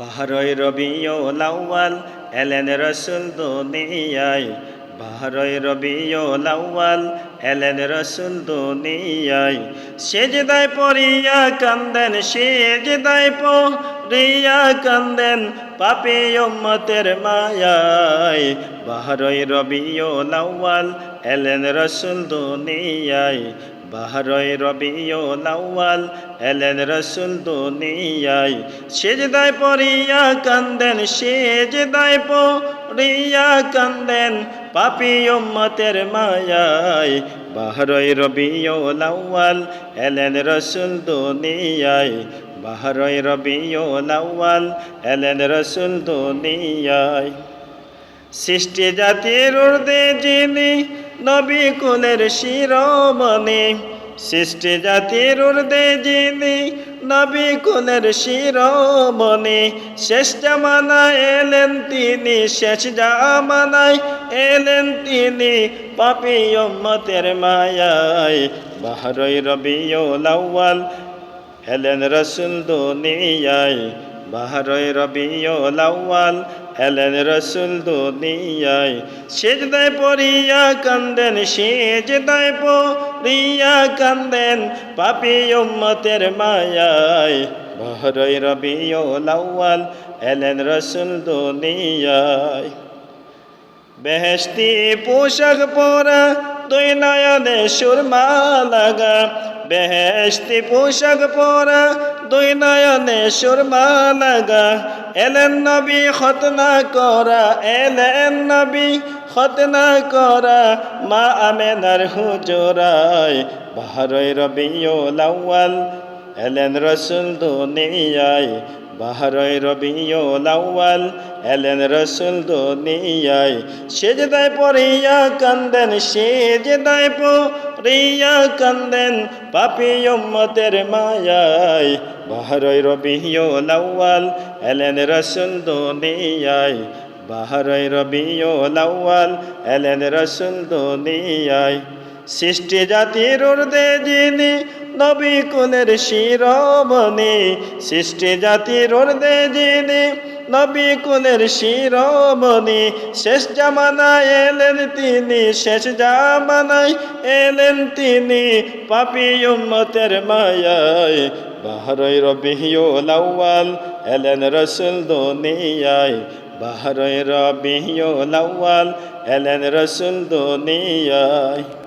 বাহারই রবিউল আউয়াল, এলেন রসুল দুনিয়ায়। বাহারই রবিউল আউয়াল, এলেন রসুল দুনিয়ায়। সেজদায় পড়িয়া কান্দেন, সেজদায় পড়িয়া কান্দেন পাপি উম্মতের মায়ায়। বাহারই রবিউল আউয়াল, এলেন রসুল দুনিয়ায়। বাহারই রবিউল আউয়াল এলেন রসুল দুনিয়ায়। সেজদায় পড়িয়া কান্দেন, সেজদায় পড়িয়া কান্দেন পাপি উম্মতের মায়ায়। বাহারই রবিউল আউয়াল এলেন রসুল দুনিয়ায়। বাহারই রবিউল আউয়াল এলেন রসুল দুনিয়ায়। সৃষ্টি জাতির উর্দে যিনি নবী কুলের শিরোমণি, সৃষ্টি জাতির উর্দে যিনি। নবী কুলের শিরোমণি, শেষ জামানায় এলেন তিনি, শেষ জামানায় এলেন তিনি পাপি উম্মতের মায়ায়। বাহারই রবিউল আউয়াল এলেন রসুল দুনিয়ায়। বাহারই রবিউল আউয়াল এলেন রসুল দুনিয়ায়। সেজদায় পড়িয়া কান্দেন সেজদায় পড়িয়া কান্দেন পাপি উম্মতের মায়ায়। বাহারই রবিউল আউয়াল এলেন রসুল দুনিয়ায়। বেহেশতি পোশাক পরা দুই নয়নে সুরমা লাগা। বেহেশতি পোশাক পরা দুই নয়নে সুরমা এলেন নবী খতনা করা, এলেন নবী খতনা করা, মা আমেনার হুজোরায় বাহারই রবিউল আউয়াল, এলেন রসুল দুনিয়ায় বাহারই রবিউল আউয়াল, এলেন রসুল দুনিয়ায়। সেজদায় পড়িয়া কান্দেন সেজদায় পড়িয়া কান্দেন পাপি উম্মতের মায়ায়। বাহারই রবিউল আউয়াল, এলেন রসুল দুনিয়ায়। বাহারই রবিউল আউয়াল, এলেন রসুল দুনিয়ায়। সৃষ্টি জাতির উর্দে যিনি নবী কুলের শিরোমণি, সৃষ্টি জাতির উর্দে যিনি। নবী কুলের শিরোমণি, শেষ জামানায় এলেন তিনি, শেষ জামানায় এলেন তিনি, পাপি উম্মতের মায়ায়। বাহারই রবিউল আউয়াল, এলেন রসুল দুনিয়ায়। বাহারই রবিউল আউয়াল, এলেন রসুল দুনিয়ায়।